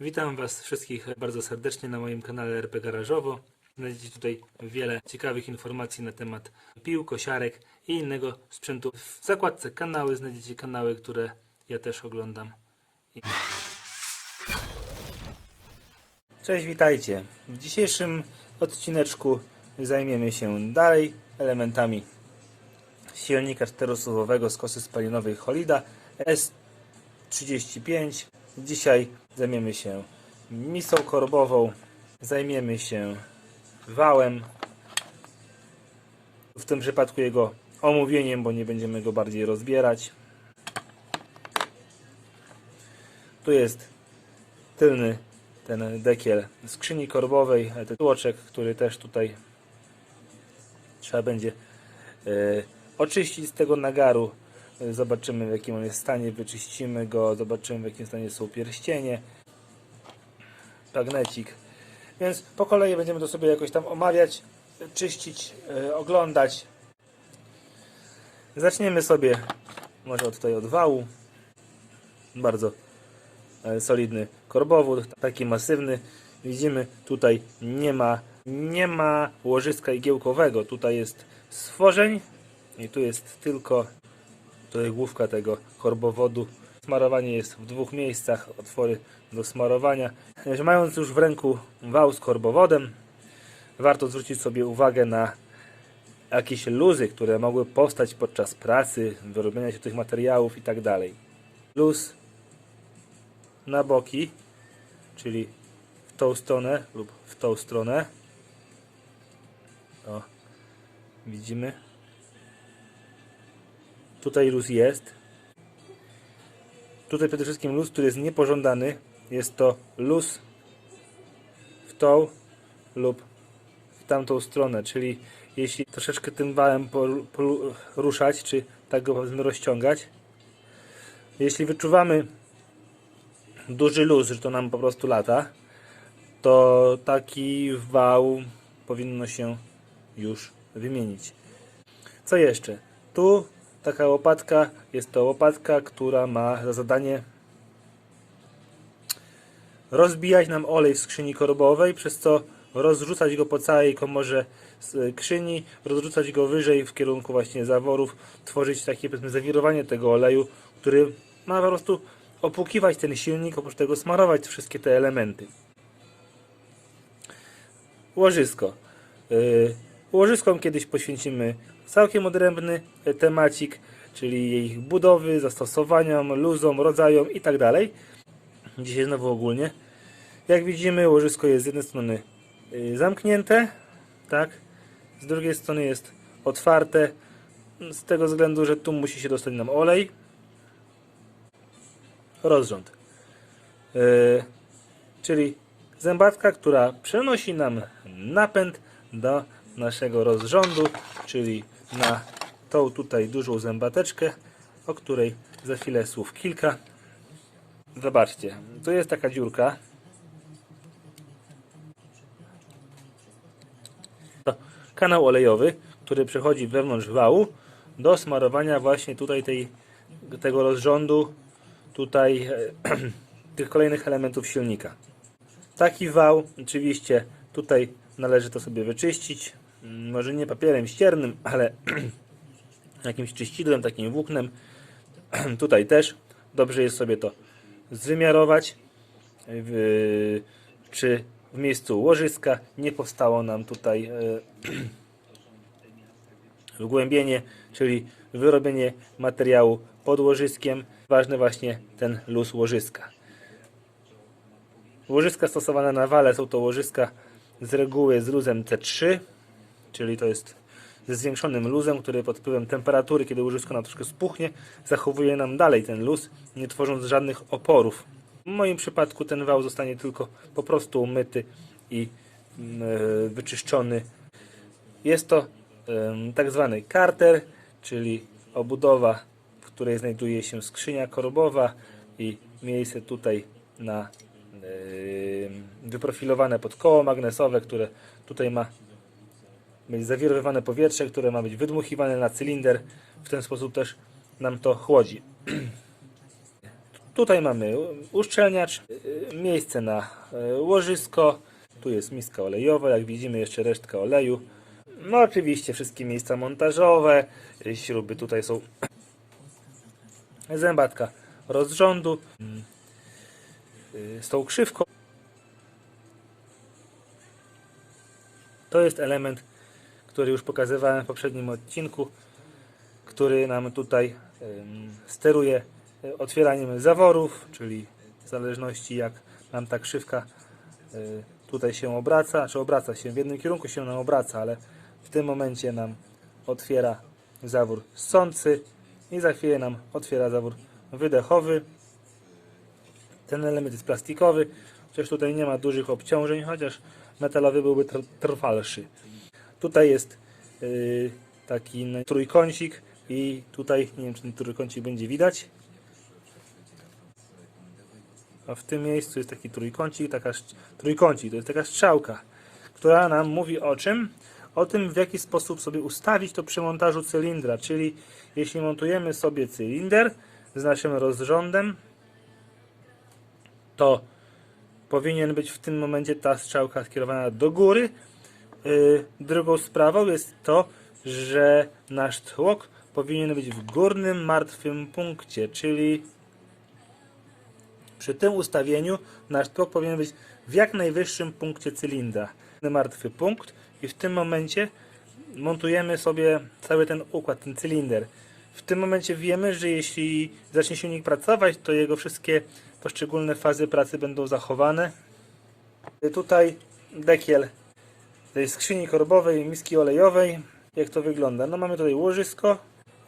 Witam Was wszystkich bardzo serdecznie na moim kanale RP Garażowo. Znajdziecie tutaj wiele ciekawych informacji na temat pił, kosiarek i innego sprzętu. W zakładce kanały znajdziecie kanały, które ja też oglądam. I- Cześć, witajcie. W dzisiejszym odcineczku zajmiemy się dalej elementami silnika czterosuwowego z kosy spalinowej Holida S35. Dzisiaj zajmiemy się misą korbową, zajmiemy się wałem, w tym przypadku jego omówieniem, bo nie będziemy go bardziej rozbierać. Tu jest tylny ten dekiel skrzyni korbowej, ten tłoczek, który też tutaj trzeba będzie e, oczyścić z tego nagaru. Zobaczymy w jakim on jest stanie, wyczyścimy go, zobaczymy w jakim stanie są pierścienie, magnecik. Więc po kolei będziemy to sobie jakoś tam omawiać, czyścić, e, oglądać. Zaczniemy sobie może od tutaj od wału. Bardzo e, solidny korbowód, taki masywny. Widzimy tutaj nie ma, nie ma łożyska igiełkowego. Tutaj jest stworzeń i tu jest tylko tutaj główka tego korbowodu. Smarowanie jest w dwóch miejscach, otwory do smarowania. Mając już w ręku wał z korbowodem, warto zwrócić sobie uwagę na jakieś luzy, które mogły powstać podczas pracy, wyrobienia się tych materiałów i tak. Luz na boki, czyli w tą stronę lub w tą stronę. O, widzimy. Tutaj luz jest. Tutaj przede wszystkim luz, który jest niepożądany. Jest to luz w tą lub w tamtą stronę, czyli jeśli troszeczkę tym wałem poru- poru- ruszać, czy tak go powiedzmy rozciągać, jeśli wyczuwamy duży luz, że to nam po prostu lata, to taki wał powinno się już wymienić. Co jeszcze? Tu taka łopatka, jest to łopatka, która ma za zadanie rozbijać nam olej w skrzyni korbowej, przez co rozrzucać go po całej komorze skrzyni, rozrzucać go wyżej w kierunku właśnie zaworów, tworzyć takie powiedzmy zawirowanie tego oleju, który ma po prostu opłukiwać ten silnik, oprócz tego smarować wszystkie te elementy. Łożysko. Yy, Łożyskom kiedyś poświęcimy całkiem odrębny temacik, czyli jej budowy, zastosowaniom, luzom, rodzajom i tak. Dzisiaj znowu ogólnie. Jak widzimy, łożysko jest z jednej strony yy, zamknięte, tak? Z drugiej strony jest otwarte, z tego względu, że tu musi się dostać nam olej. Rozrząd. Yy, czyli zębatka, która przenosi nam napęd do naszego rozrządu, czyli na tą tutaj dużą zębateczkę, o której za chwilę słów kilka. Zobaczcie, tu jest taka dziurka. To kanał olejowy, który przechodzi wewnątrz wału do smarowania właśnie tutaj tej, tego rozrządu, tutaj tych kolejnych elementów silnika. Taki wał, oczywiście tutaj należy to sobie wyczyścić, może nie papierem ściernym, ale jakimś czyścidłem, takim włóknem. tutaj też dobrze jest sobie to zwymiarować, w, czy w miejscu łożyska nie powstało nam tutaj e, wgłębienie, czyli wyrobienie materiału pod łożyskiem. Ważny właśnie ten luz łożyska. Łożyska stosowane na wale są to łożyska z reguły z luzem C3, czyli to jest ze zwiększonym luzem, który pod wpływem temperatury, kiedy łożysko nam troszkę spuchnie, zachowuje nam dalej ten luz, nie tworząc żadnych oporów. W moim przypadku ten wał zostanie tylko po prostu umyty i mm, e, wyczyszczony. Jest to tak zwany karter, czyli obudowa, w której znajduje się skrzynia korbowa i miejsce tutaj na wyprofilowane pod koło magnesowe, które tutaj ma być zawirowywane powietrze, które ma być wydmuchiwane na cylinder. W ten sposób też nam to chłodzi. Tutaj mamy uszczelniacz, y, miejsce na y, łożysko, tu jest miska olejowa, jak widzimy jeszcze resztka oleju. No oczywiście wszystkie miejsca montażowe, śruby tutaj są zębatka rozrządu y, z tą krzywką. To jest element, który już pokazywałem w poprzednim odcinku, który nam tutaj steruje y, otwieraniem zaworów, czyli w zależności jak nam ta krzywka y, tutaj się obraca, czy obraca się, w jednym kierunku się nam obraca, ale w tym momencie nam otwiera zawór ssący i za chwilę nam otwiera zawór wydechowy. Ten element jest plastikowy, chociaż tutaj nie ma dużych obciążeń, chociaż metalowy byłby tr- trwalszy. Tutaj jest yy, taki trójkącik i tutaj, nie wiem czy ten trójkącik będzie widać, a w tym miejscu jest taki trójkącik, taka trójkącik, to jest taka strzałka, która nam mówi o czym? O tym, w jaki sposób sobie ustawić to przy montażu cylindra, czyli jeśli montujemy sobie cylinder z naszym rozrządem, to powinien być w tym momencie ta strzałka skierowana do góry. Yy, drugą sprawą jest to, że nasz tłok powinien być w górnym martwym punkcie, czyli przy tym ustawieniu nasz tłok powinien być w jak najwyższym punkcie cylindra. Martwy punkt i w tym momencie montujemy sobie cały ten układ, ten cylinder. W tym momencie wiemy, że jeśli zacznie silnik pracować, to jego wszystkie poszczególne fazy pracy będą zachowane. Tutaj dekiel tej skrzyni korbowej, miski olejowej. Jak to wygląda? No mamy tutaj łożysko,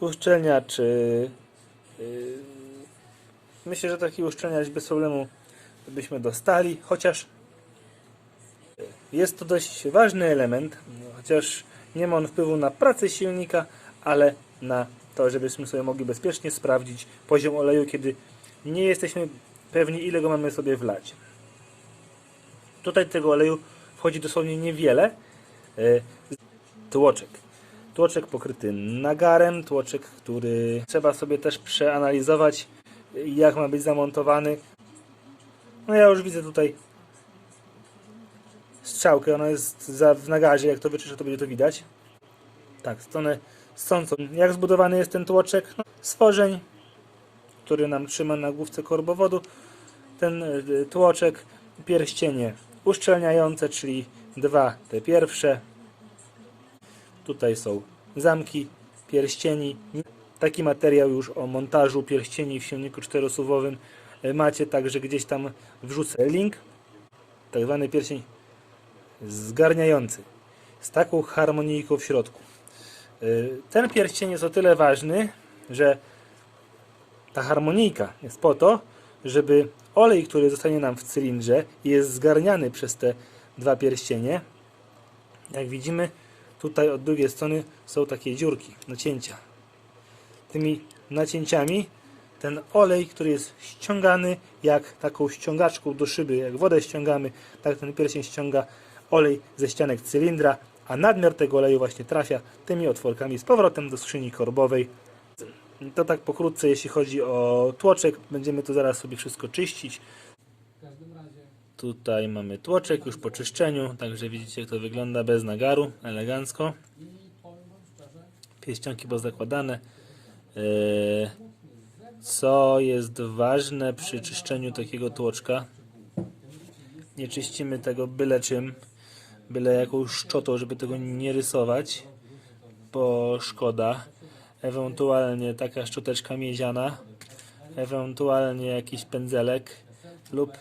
uszczelniacz. Yy, myślę, że taki uszczelniacz bez problemu byśmy dostali, chociaż jest to dość ważny element, chociaż nie ma on wpływu na pracę silnika, ale na to, żebyśmy sobie mogli bezpiecznie sprawdzić poziom oleju, kiedy nie jesteśmy pewni, ile go mamy sobie wlać. Tutaj tego oleju wchodzi dosłownie niewiele. E, Tłoczek. Tłoczek pokryty nagarem, tłoczek, który trzeba sobie też przeanalizować, jak ma być zamontowany. No ja już widzę tutaj strzałkę, ona jest za, w nagarze, jak to wyczyszczę, to będzie to widać. Tak, stronę sącą. Jak zbudowany jest ten tłoczek? No, stworzeń, który nam trzyma na główce korbowodu. Ten y, tłoczek, pierścienie uszczelniające, czyli dwa te pierwsze. Tutaj są zamki pierścieni. Taki materiał już o montażu pierścieni w silniku czterosuwowym y, macie, także gdzieś tam wrzucę link. Tak zwany pierścień zgarniający z taką harmonijką w środku. Y, Ten pierścień jest o tyle ważny, że ta harmonijka jest po to, żeby olej, który zostanie nam w cylindrze i jest zgarniany przez te dwa pierścienie, jak widzimy, tutaj od drugiej strony są takie dziurki, nacięcia. Tymi nacięciami ten olej, który jest ściągany jak taką ściągaczką do szyby, jak wodę ściągamy, tak ten pierścień ściąga olej ze ścianek cylindra, a nadmiar tego oleju właśnie trafia tymi otworkami z powrotem do skrzyni korbowej. To tak pokrótce, jeśli chodzi o tłoczek. Będziemy to zaraz sobie wszystko czyścić. Tutaj mamy tłoczek już po czyszczeniu, także widzicie jak to wygląda bez nagaru, elegancko. Pierścionki pozakładane. Eee, Co jest ważne przy czyszczeniu takiego tłoczka? Nie czyścimy tego byle czym, byle jakąś szczotą, żeby tego nie rysować, bo szkoda. Ewentualnie taka szczoteczka miedziana, ewentualnie jakiś pędzelek lub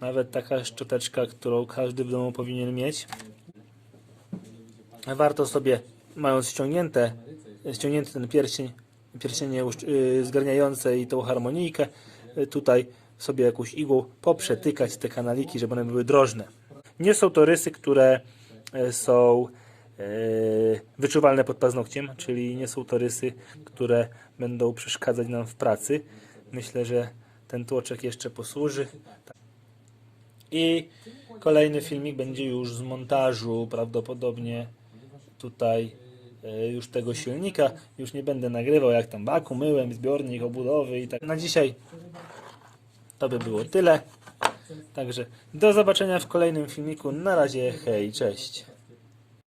nawet taka szczoteczka, którą każdy w domu powinien mieć. Warto sobie, mając ściągnięte, ściągnięty ten pierścień, pierścienie yy, zgarniające i tą harmonijkę, yy, tutaj sobie jakąś igłą poprzetykać te kanaliki, żeby one były drożne. Nie są to rysy, które e, są wyczuwalne pod paznokciem, czyli nie są to rysy, które będą przeszkadzać nam w pracy. Myślę, że ten tłoczek jeszcze posłuży. I kolejny filmik będzie już z montażu, prawdopodobnie tutaj e, już tego silnika. Już nie będę nagrywał jak tam baku myłem, zbiornik, obudowy i tak. Na dzisiaj to by było tyle. Także do zobaczenia w kolejnym filmiku. Na razie, hej, cześć.